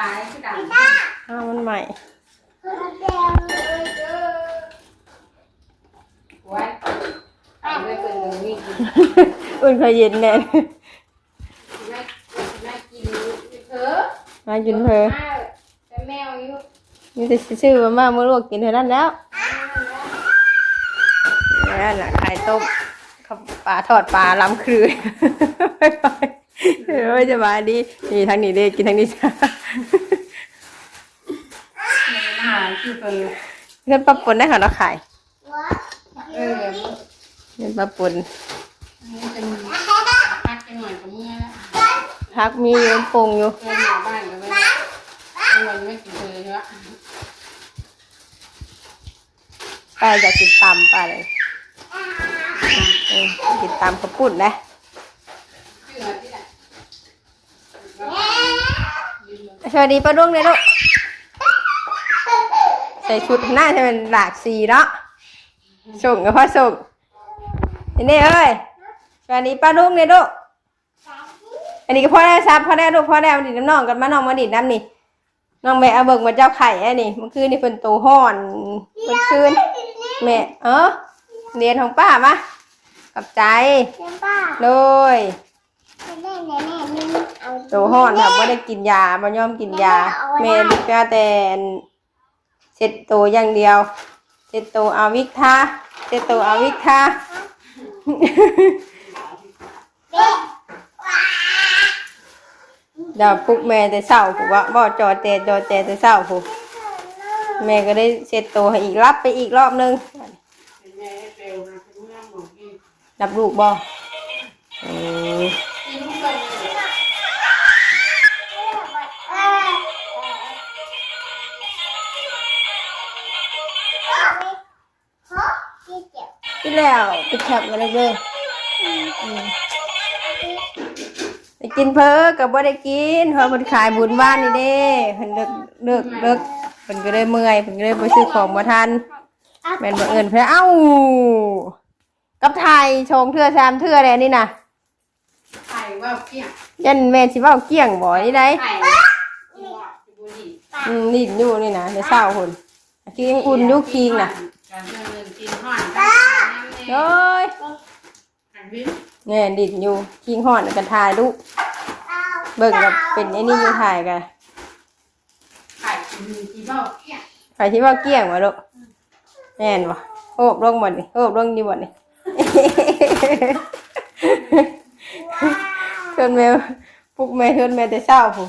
ลาคือดังอ้าวมันใหม่ไว้เอาไปเปิดเลยนี่กินอุ่นเคยเย็นแน่แม่แม่กินเถอะมากินเพอแต่แมวอยู่นี่จะชื่อมาม่ามื่อลวกกินเท่านั้นแล้วนั่นแหละไข่ต้มข้าวปลาทอดปลาล้ำคือไปไป เออจะมาดีนี่ทางนี้เด้กินทางนี้จ้าอาหารคือเปิดเพื่อนปลาปนได้ค่ะเราขายเออเพื่อนปลาปนมันจะมีพักกันหน่อยกับเมื่อแล้วพักมีอยู่ปรุงอยู่เพื่อนอยู่บ้านกันเลยวันไม่กินเธอใช่ไหมป้าอยากกินตำป้าเลยเออกินตำข้าวปุ้นนะ ชื่ออะไรที่ไหน สวัสดีป้าดุ้งเลยลูกใส่ชุดหน้าจะเป็นหลากสีเนาะส่งกับพ่อส่งนี่นี่เอ้ยสวัสดีป้าดุ้งเลยลูกอันนี้ก็พ่อได้ซับพ่อได้ลูกพ่อได้มาดิดน้ำน้องกันมาน้องมาดิดน้ำนี่น้องแม่เอาเบิกมาเจ้าไข่ไอ้นี่เมื่อคืนนี่เป็นตัวห่อนเมื่อคืนแม่เออเรียนของป้ามากับใจเลย ตัวห้อนครับว่าได้กินยาบ่ยอมกินยาแม่ลูกก็แต่เช็ดตัวอย่างเดียวเช็ดตัวเอาวิกทาเช็ดตัวเอาวิกทาเดี๋ยวปุกแม่แต่เศร้าผูกว่าบ่จอแจจอแจแต่เศร้าผูกแม่ก็ได้เช็ดตัวให้อีกรับไปอีกรอบนึงแม่เปลวนะเมื่อหมดกินรับลูกบ่ ที่แล้วไปแคบมาเลยเลยอืมไปกินเพอกับบ่ได้กินเพราะมันขายบุญบ้านนี่เด้เพิ่นเลิกเลิกเลิกเพิ่นก็เลยเมื่อยเพิ่นก็เลยไปซื้อของมาทันแม่นบ่เอิ้นเพิ่นเอ้ากับไทยชงเทื่อสามเทื่อแลนี่น่ะไข่ว่าเปี้ยยันแม่สิเว้าเกี้ยงบ่นี่ได้ไข่บุรีอืมนี่อยู่นี่นะในเช้าพุ่นคิงอุ่นอยู่คิงน่ะการเงินกินห่อนกันน้ำ โอ้ยหันวินแน่ดิดอยู่คิงฮ้อนกันถ่ายลูกเบิ่งกับเป็นไอ้นี่อยู่ถ่ายกันไข่กินกี่เบ้าเปี้ยที่ว่าเกี้ยงวะลูกแม่นวะโอบลงบ่นี่โอบลงดีบ่นี่เชิญแม่ปลุกแม่เชิญแม่แต่เช้าผู้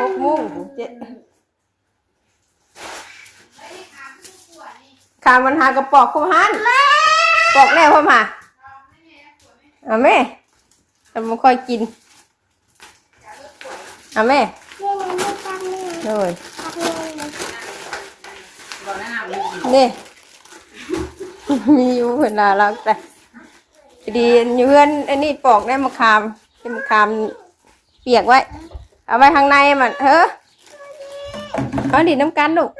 หกโมงผู้เจ็ดขามมันหากระปอกคุมหัน ปอกแน่พ่อมาเอาแม่แต่มันค่อยกินเอาแม่เลยเน่มีอยู่เพื่อนลารักแต่ดีอยู่เพื่อนอันนี้ปอกได้มะขามที่มะขามเปียกไว้ เอาไว้ข้างในมันเฮ้อเอาดิน้ำกันลูก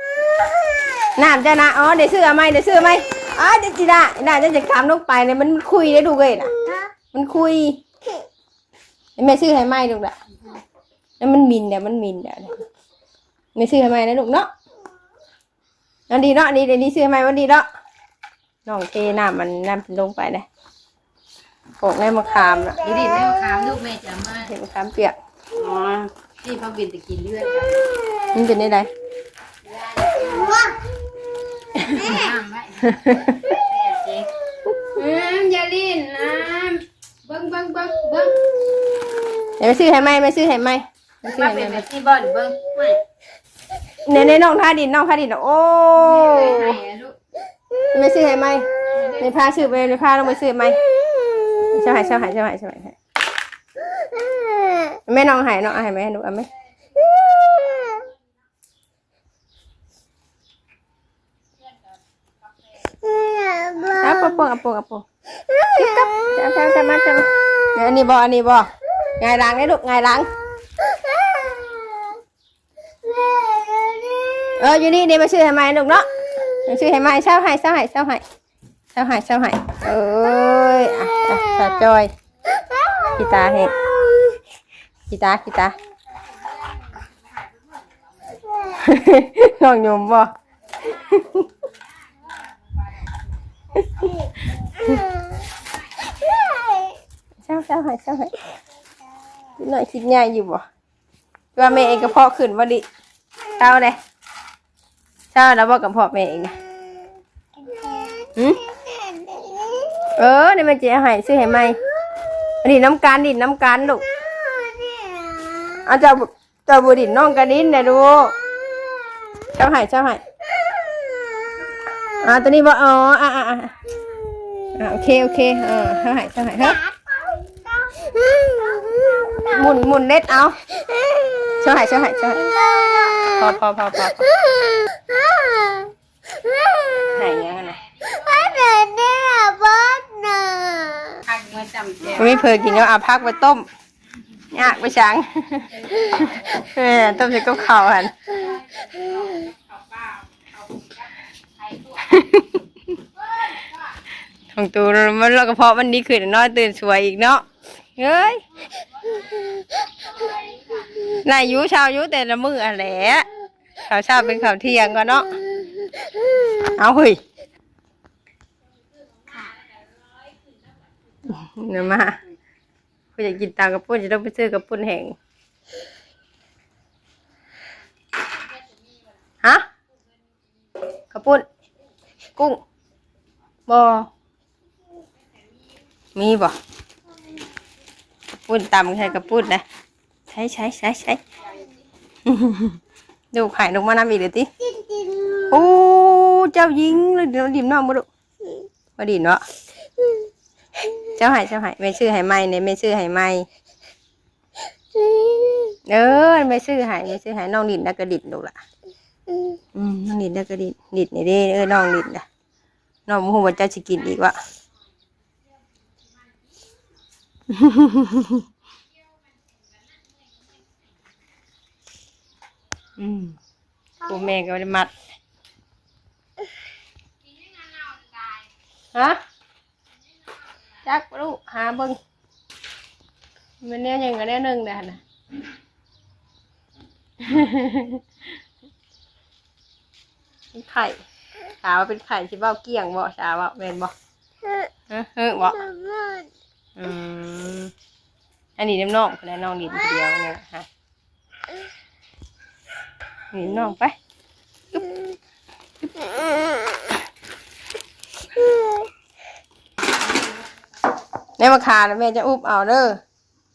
น้ำจะนะอ๋อเดี๋ยวซื้ออาไหมเดี๋ยวซื้อไหม อ๋อเดี๋ยวจีน่าน่าจะจะขามลงไปเนี่ยมันคุยได้ดูเลยนะมันคุยแม่ซื้อให้ไหมลูกละแล้วมันมินเดี๋ยวมันมินเดี๋ยวไม่ซื้อให้ไหมนะลูกเนาะอันดีเนาะนี่เดี๋ยวนี้ซื้อไหมาวันดีเนาะน้องเทน้ำมันน้ำลงไปเลยโขกในมะขามน่ะดีดีแม่ค้ามลูกแม่จะมาเห็นมะขามเปียกอ๋อที่พ่อบินจะกินเลือดกันมันเป็นได้ได น้ำไว้เจ๊อืมอย่าลิ้นนะเบิ้งเบิ้งเบิ้งเบิ้งเดี๋ยวไปซื้อให้ไหมไม่ซื้อให้ไหมไม่ซื้อมาให้เป็นไหแบบที่บอลเบิ้งไม่ในในน้องท่าดินน้องท่าดินน่ะโอ้ให้ลูกไม่ซื้อให้ไหมไม่พาซื้อไปไม่พาลงไปซื้อไหมเช่าหายเช่าหายเช่าหายเช่าหายแม่น้องหายน้องเอาใหายไหมหนูเอาไหม เอาปะปงเอาปงเอาปงจิ๊บกับจับจับจับมาจับมาเดี๋ยวอันนี้บออันนี้บอไงายหลังได้ลูกไงายหลังเอออยู่นี่นี่มาชื่อให้ไหมลูกเนาะมาชื่อให้ไหมเศร้าให้เศร้าให้เศร้าให้เศร้าให้เศร้าให้เอ้ยอะอะสาจอยกีตาร์เฮกีตาร์กีตาร์น้องยมบ่ เช้าเช้าให้เช้าให้กินหน่อยคิดง่ายอยู่บ่ว่าแม่เองกระเพาะขึ้นบ่ดิเช้าเลยเช้าแล้วบ่กระเพาะแม่เองนะหืมเออนี่แม่จะให้ซื้อให้ใหม่อันนี้น้ำการดินน้ำการลูกเอาเจ้าเจ้าบุดินน้องกระดินนะลูกเจ้าให้เจ้าให้ อ่าตัวนี้บ่อ๋ออ่าอ่าอ่าโอเคโอเคเออเจ้าให้เจ้าให้เฮ้ยหมุนหมุนเน็ตเอาเจ้าให้เจ้าให้เจ้าให้พอพอพอพอพอให้ยังไงนะพักมาจำแจวไม่เพอกินก็เอาพักไปต้มยากไปช้างเออต้มใส่กับข้าวหัน ของตูมันเรากระเพาะมันดีขึ้นเนาตื่นสวยอีกเนาะเฮ้ยนายยูเช้าอยูแต่ละมืออะแหละข้าวเช้าเป็นข้าวเที่ยงก็เนาะเอาเฮ้ยเดี๋ยวมาคุณอยากกินตากระปุ้นจะต้องไปซื้อกระปุ้นแห้งฮะกระปุ้น กุ้งบอมีบ่กระปุ้นตำใช้กระปุ้นนะใช้ใช้ใช้ใช้ดูไข่ลงมาน้ำอีกเดี๋ยวติโอ้เจ้ายิงเลยเดี๋ยวดิ่มน้องมาดูมาดิ่มเนาะเจ้าไห้เจ้าไห้ไม่ชื่อไห้ไม่เนี่ยไม่ชื่อไห้ไม่เออไม่ชื่อไห้ไม่ชื่อไห้น้องดิ่นแล้วก็ดิ่นดูล่ะ อืมน้องดิ่นแล้ก็ดิ่นดิ่นนี่เด้เออน้องดิ่นะน้องมูว่าเจ้าจะกินอีกวะอืมกูแม่ก็ได้มัดฮะจักลูกหาเบิ้งมันแน่ยังก็แน่หนึ่งเด้อหั่นนะ เป็นไข่สาวาเป็นไข่ชิบ้าเกี้ยงบ่สาว่าแมนบ่เฮ้อเฮ้อบ่อืมอันนี้น้ำนองคือน้องดินคนเดียวเนี่ยฮะนี่น้องไปแม่มาคาแล้วแม่จะอุบเอาเด้อ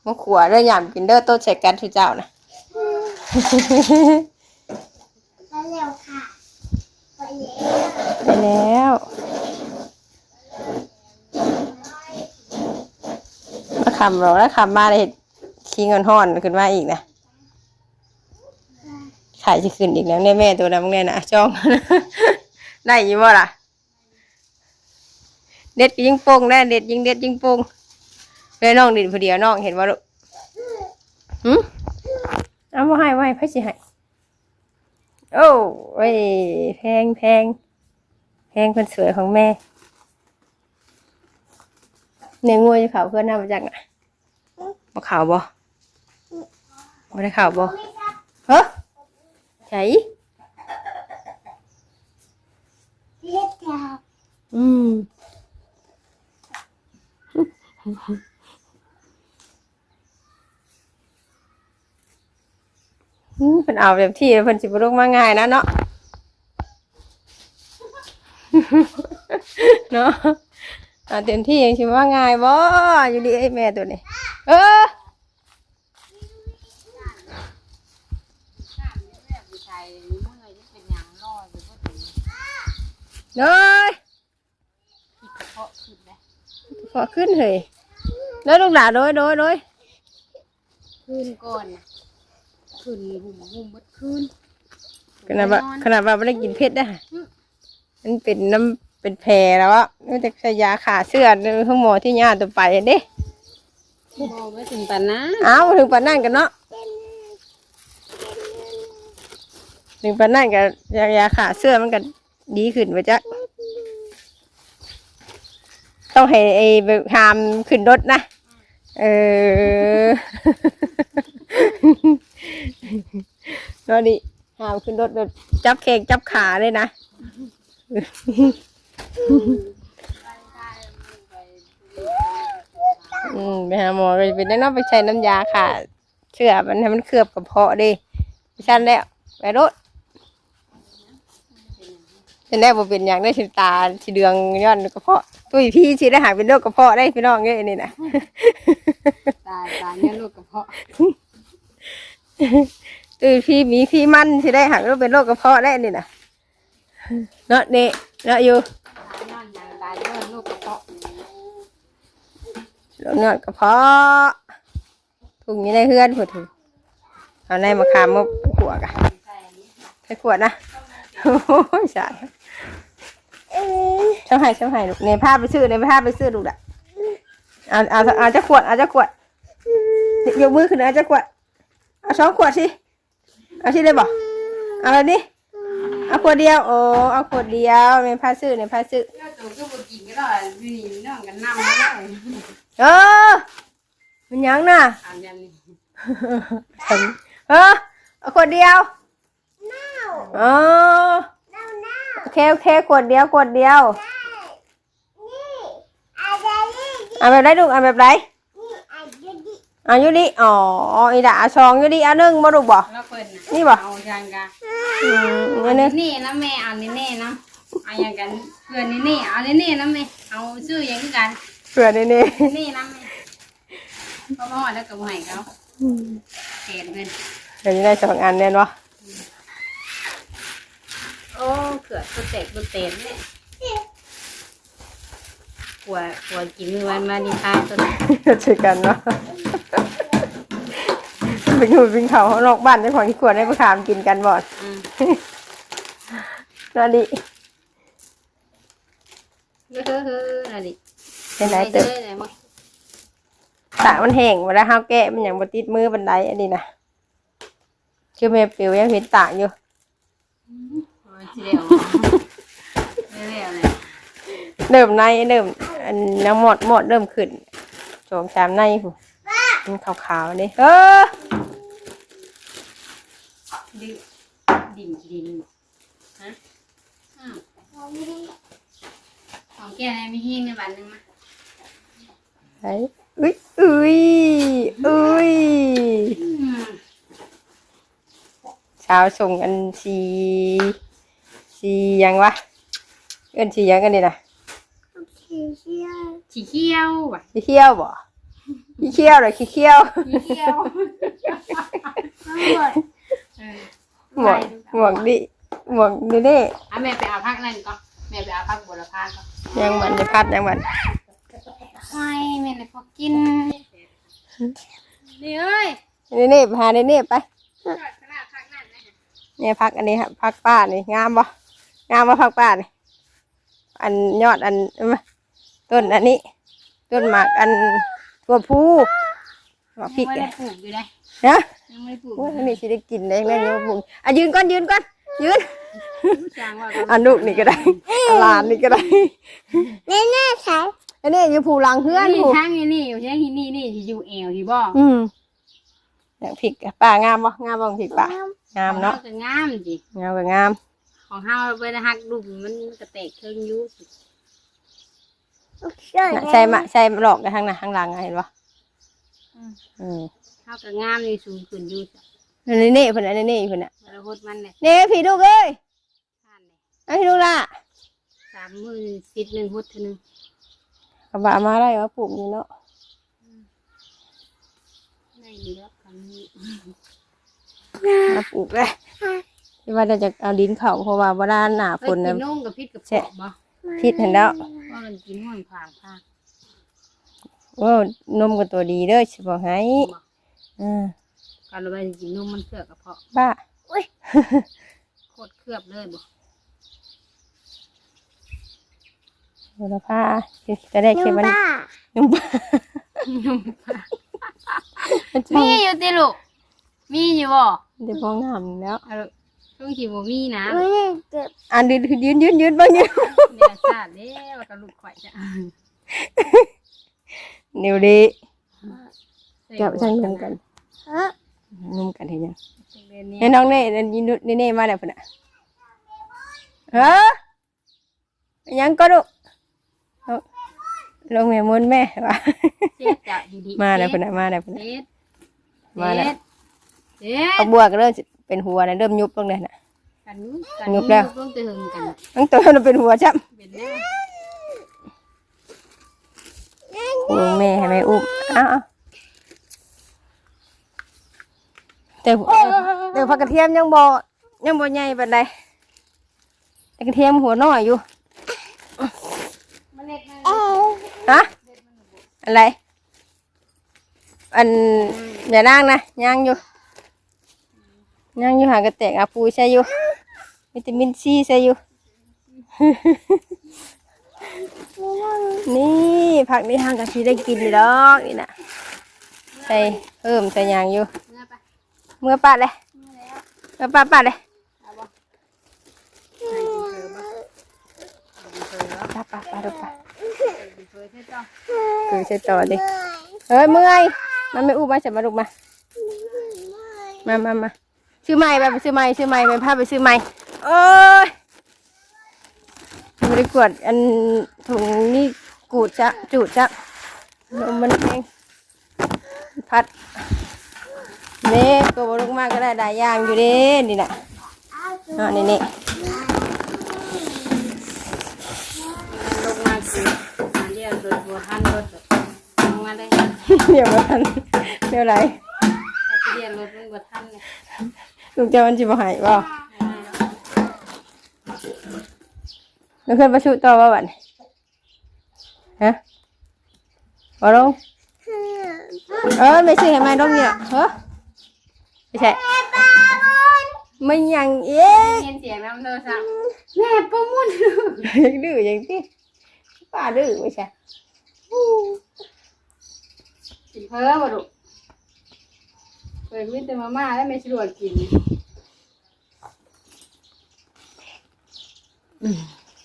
มาขัวเด้อหยามกินเด้อโต้ใส่กันทุเจ้านะ ไปแล้ว มาคำหรอกแล้วคำมาเลยขี้เงินห่อนขึ้นมาอีกนะขายจะขึ้นอีกแล้วเนี่ยแม่ตัวดำเนี่ยนะจ้องได้ยี่บ่ล่ะ เด็ดยิงโป่งได้เด็ดยิงเด็ดยิงโป่งเลยน้องดินผู้เดียวน้องเห็นว่าลูกหืมเอามาให้ไว้ให้สิให้โอ้ยแพงแพง พงคนสวยของแม่เนื้องูจะขาวเพื่อนหน้ามาจากไหนมาขาวบ่มาได้ขาวบ่เฮ้ใช่อืมอืมเป็นเอาเต็มที่เพิ่นสิบ่ลงมาง่ายนะเนาะ เนาะเอาเต็มที่ยังสิว่าง่ายบ่อยู่ดีไอ้แม่ตัวนี้ เออผู้ชายเมื่อยที่เป็นหยังรออยู่ก็ถึงเลยกระเพาะขึ้นนะขอขึ้นเฮ้ยแล้วลูกหลานโดยโดยโดยขึ้นก่อนน่ะขึ้นหุ่มหุ่มมัดขึ้นขนาดว่าขนาดว่าไม่ได้กินเผ็ดนะ มันเป็นน้ำเป็นแผลแล้วอะนี่จะใช้ยาขาเสื้อห้องหมอที่ญาติตัวไปเด้บอกไม่ถึงปานนะเอาถึงปานนั่นกันเนาะถึงปานนั่นกับยายาขาเสื้อมันก็ดีขึ้นไปจ้ะต้องให้ไอ้แบบหามขึ้นรถนะ เออนอนดิห้ามขึ้นรถแบบจับแขงจับขาเลยนะ อืมไปหาหมอไปเป็นได้เนอกไปใช้น้ำยาค่ะ เชื่อมันให้มันเคลือบกระเพาะดิไปชันแล้วไปรถฉันได้บ่เป็นอย่างได้สิตาสิเดืองย้อนกระเพาะตุ้ยพี่สิได้หาเป็นโรคกระเพาะได้พี่น้องเงี้ยนี่นะตายตายเนี่ยลูกกระเพาะตุ้ยพี่มีพี่มันสิได้หาเป็นโรคกระเพาะได้นี่นะ เนาะนี่เนาะอยู่นอนอย่างตายเนี่ยลูกกระเพาะโรคเนื้อกระเพาะถุงนี้ได้เฮือนพูดถึงเอาในมะขามมาขวกอะใส่อันใช้ขวดนะโอ้ยสาดเช่าให้เช่าให้ลูกในภาพไปซื้อในภาพไปซื้อลูกอะเอาเอาเอาจะขวดเอาจะขวดยกมือขึ้นเอาจะขวดเอาสองขวดสิเอาสิเลยบอกเอาเลยดิ เอาขวดเดียวโอ้เอาขวดเดียวในภาพซื้อในภาพซื้อแล้วตัวก็บ่กินก็ได้มีน้องกันนำแล้วเออมันยังน่ะอ่านยันนี่เออเอาขวดเดียวเออโอเคโอเคขวดเดียวขวดเดียวเอาแบบไรลูกเอาแบบไรเอาอยู่ดิอ๋ออีด่าเอาซองอยู่ดิเอาหนึ่งมาลูกบอกแล้วเพิ่ นนี่บ่เอาอย่างกันอืมเอานี่นี่นี่นี่นะแม่เอานี่นี่นะเอาอย่างกันเพื่อนนี่นี่เอานี่นี่นะแม่เอาชื่ออย่างกันเผื่อนี่นี่นี่นะแม่พ่อพ่อแล้วก็บ่ให้เขาเห็นเพิ่นเดี๋ยวจะได้สองอันแน่นวะโอ้เขือตัวเตกตัวเต็มเนี่ยกลัวกลัวกินมือวันมานิทานตัวนี้ เจอกันวะ ไปอยู่เป็นเขาข้างนอกบ้านได้ของที่ขวดได้ประคามกินกันบ่อนอืมนั่นดิเฮ้อเฮ้อเฮ้อนั่นดิเป็นไรเติบไหนมั้งตามันแห้งเวลาเฮาแกะมันอย่างบติดมือบันไดอันนี้นะคือแม่ปิวยังเห็นต่างอยู่ โอ้ยสิเดียวเร็วๆเลยเริ่มในเริ่มอันน้ำหมดหมดเริ่มขึ้นโจมชามในหูมันขาวๆนี่เออ ดิ ดิ่งดิ่งฮะอ้าวของแกอะไรมีหิ้งในบ้านนึงมั้ยไหนอุ้ยอุ้ยอุ้ยอืมเช้าส่งอันสีสีหยังวะเอิ้นสีหยังกันนี่นะสีเขียวว่ะสีเขียวบ่สีเขียวหรือขี้เขียวสีเขียวเออ หมวกหมวกดิหมวกดิเด้อะแม่ไปเอาพักนั่นก่อนแม่ไปเอาพักบัวละพาก่อนยังมันจะพัดยังมันไม่แม่เลยพอกินนี่เอ้ยนี่นี่ไปหานี่นี่ไปขนาดพักนั่นนะนี่พักอันนี้ครับพักป้านี่งามบ่งามบ่พักป้านี่อันยอดอันเอ้ยต้นอันนี้ ต้นหมากอันตัวผู้หมากพริยักงไม่เนี่ได้ยปลูกอยู่เลย นะยังไม่ได้ปลูกโอ้ยอันนี้สิได้กินได้แม่เนี่ยบุญอะยืนก่อนยืนก่อนยืนจางว่าอันลูกนี่ก็ได้อันหลานนี่ก็ได้แน่แน่ใช่อันนี้อยู่ภูหลังเพื่อนนี่ผูทางนี่นี่อยู่ที่นี่นี่นี่ที่อยู่เอวที่บ่อืมอย่างพริกอะป้างามบ่งามบ่พริกป้างามเนาะก็งามจิงามก็งาม ของเฮาเวลาหักลูกมันกระเตกเครื่องอยูสิน่ะใช่มะใช่หลอกกันทางหน้าทางหลังอะเห็นปะ อืมเฮาก็งามนี่สูงขึ้นอยู่จ้ะนี่นี่เพิ่นอันนี้นี่เพิ่นน่ะบรหดมันเนี่ยนี่พี่ลูกเอ้ยท่านเนี่ยเอาพี่ลูกล่ะสามมือสิบหนึ่งหดเท่านึงกระบะมาได้ว่าปลูกนี่เนาะได้ดีแล้วคำนี้มาปลูกเลยที่ว่าจะเอาดินเขาเพราะว่าบ่ได้หน้าฝเฮ้ยนกิน่ะนนมกับพิษกับปอกบ่พิษเห็นแล้วว่ามันกินห่วงผางผาง โอ้นมก็ตัวดีเด้อสิบอกให้อืมการระบายกินนมมันเคลือบกระเพาะบ้าโคตรเคลือบเลยบ่บุรพาจะได้เค็มมันนุ่มบ้านมมีอยู่ติลูกมีอยู่บ่เดี๋ยวพองามแล้วเอาลูกช่วงที่บ่มีนะอันยืนยืนยืนยืนบ้างยืนเนี่ยชาติเด้ว่ากับลูกข่อยจ้ะ นิ้วดีจับช่างกันกันนุ่มกันเห็นยังเดือนนี้เฮ้ยน้องเน่เน่ยินเน่เน่มาแล้วพุ่นน่ะเฮ้อยังก็ดูเอาลงแม่มนต์แม่ว่ะเจ็ดจะอยู่ดีมาแล้วพุ่นน่ะมาแล้วพุ่นน่ะเจ็ดมาแล้วเจ็ดเอาบัวก็เริ่มสิเป็นหัวนะเริ่มยุบลงเลยน่ะกันนู้นกันยุบแล้วต้องตื่นกันตั้งตัวมันเป็นหัวจ้ำ เป็นแล้ วโอ้แม่ให้แม่อุ้มเอ้าวแต่หัวแต่ผักกระเทียมยังบ่ยังบ่ใหญ่ปานใดแต่กระเทียมหัวน้อยอยู่มันเล็กมันฮะอะไร อันอย่านั่งนะย่างอยู่ย่างอยู่หากระแตกอาปูใช่อยู่วิตามินซีใช่อยู่ นี่ ผักนี่ห่างกับชีได้กินอยู่ดอกนี่นะใส่เพิ่มใส่ยางอยู่ เมื่อปะเมื่อปาดเลยเมื่อแล้วเมื่อปาดปาดเลยเอาบ่ให้กินเผลอบ่ให้กินเผลอเนาะปาดปาดปาดดูปาดให้กินเผลอใช่จ้ะคือใส่ต่อดิเฮ้ยเมื่อยมันไม่อู้มาจับมาลูกมา มามามาซื้อใหม่ไปไปซื้อใหม่ซื้อใหม่ไปพาไปซื้อใหม่โอ้ยไม่ได้กวดอันถุงนี่ กูดจะจูดจะลมมันเองพัดเน่ตัวบลงมากก็ได้ได้ย่างอยู่เด้นี่น่ะอ่านี่นี่ลงมาคืออันเดียวโดยบัวท่านรถลงมาได้เดี๋ยวมาทันเดี๋ยวไรแต่เดียวรถมันบัวท่านเนี่ยลูกเจ้ามันจิบหายบ่แล้วเพื่อนประชุต่อว่าบัดนี้ ฮะบ่ลงเออไม่ใช่ให้มาดอกเนี่ยเฮ้อไม่ใช่ไม่ยังเอ๊ะเห็นเสียงน้ำโทรศัพท์แม่ประมุ่นยังดื้อยังที่ป้าดื้อไม่ใช่กินเพ้อบ่ลูกเปิดมิตรมาม่าแล้วไม่สะดวกกิน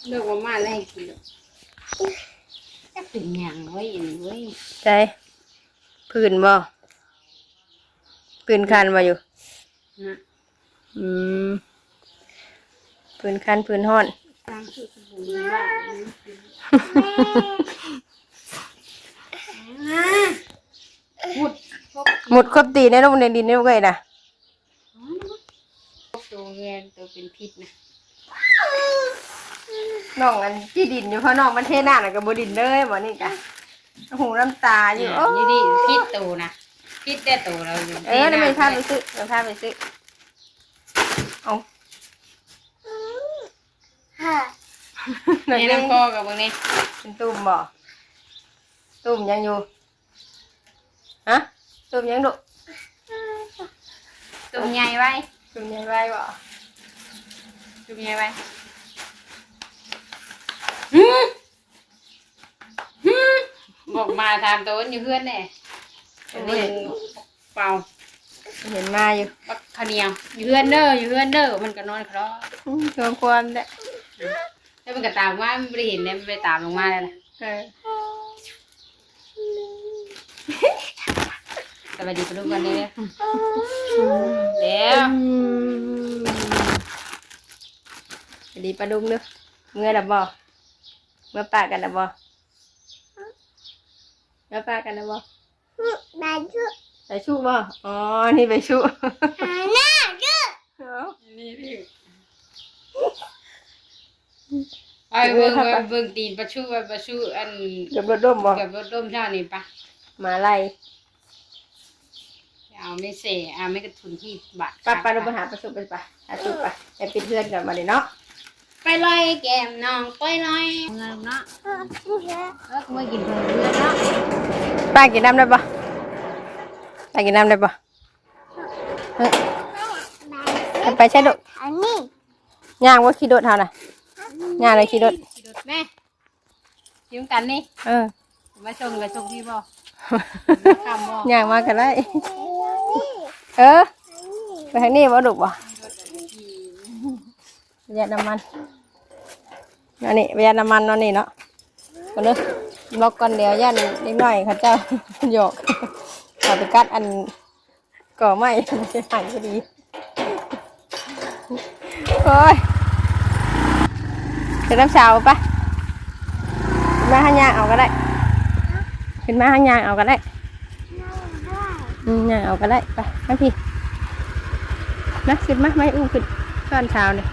เลือกมาม่าแล้วให้กิน ลูกจะเป็นหยังไว้อันนี้เว้ยใจพื้นบ่พื้นคันมาอยู่ นะอืมพื้นคันพื้นห้อนตามสูตรสบู่นี่ว่าพูดพบหมดครบตีในโรงเรียนดินนี่ก็ไงนะตัวเวียนตัวเป็นพิษนะ น้องอันที่ดินอยู่เพราะน้องมันเทหน้าน่ะกับบดินเลยบ่นี่กะหูน้ำตาอยู่โอ้นี่ดิพิษตัวนะพิษแต่ตัวเราอยู่เออนั่นไม่พาไปซื้อเดี๋ยวพาไปซื้อเอาหน่อยนี่นึงน้ำพ่อกับพวกนี้เป็นตุ่มบ่ตุ่มยังอยู่ฮะตุ่มยังดุตัวใหญ่ไว้ตุ่มยังไรบ่ตัวใหญ่ไว้ บอกมาตามตัวอยู่เพื่อนเนี่ยอันนี้เปล่าเห็นมาอยู่ปักข้าวเหนียวอยู่เพื่อนเด้ออยู่เพื่อนเด้อมันก็นอนคลออืมตัวความเด้อแล้วมันก็ตามว่ามันไม่ได้เห็นเนี่ยมันไปตามลงมาเลยนะเออสวัสดีปลุกกันเลยเดี๋ยวสวัสดีปลาดุงเด้อเมื่อดับบ่เมื่อปากกันดับบ่เมื่อปากกันดับบ่บาจุใส่ชูบ่อ๋อ นี่ไปชูหาหน้าจุเอานี่พี่ไอ้เบิ่งเบิ่งเบิ่งตีนประชูประชูอันเกือบรถร่มบ่กับรถร่มเท่านี้ปะมาไล่เอาไม่เสียเอาไม่กระทุนที่บาทป้าป้าเราไปหาประสบไปป่ะหาสุไปไปเป็นเพื่อนกันมาเลยเนาะ ไปลอยแก้มน้องไปลอยเงินเนาะเออกูไม่กินเพื่อนเพื่อนเนาะป้ากินน้ำได้ปะป้ากินน้ำได้ปะเฮ้ยเอาไปใช่ดุอันนี้ย่างว่าขี้โดดเท่าน่ะย่างอะไรขี้โดดขี่รถแม่ยิ้มกันนี่เออมาชงกับชงพี่บ่คำบ่ย่างมากันได้เออไปทางนี้บ่ดุบ่ประหยัดน้ำมัน อันนี้ประหยัดน้ำมันเนาะนี่เนาะก็เนอะล็อกก่อนเดียวย่านนิดหน่อยเขาเจ้าหยอกขาไปกัดอันก่อไหม้จะหายพอดีโอ้ยเป็นน้ำชาวปะขึ้นมาห้างยางเอาก็ได้ขึ้นมาห้างยางเอาก็ได้อืมยางเอาก็ได้ไปมาพี่นะขึ้นมาไม่อู้ขึ้นตอนเช้าเนี่ย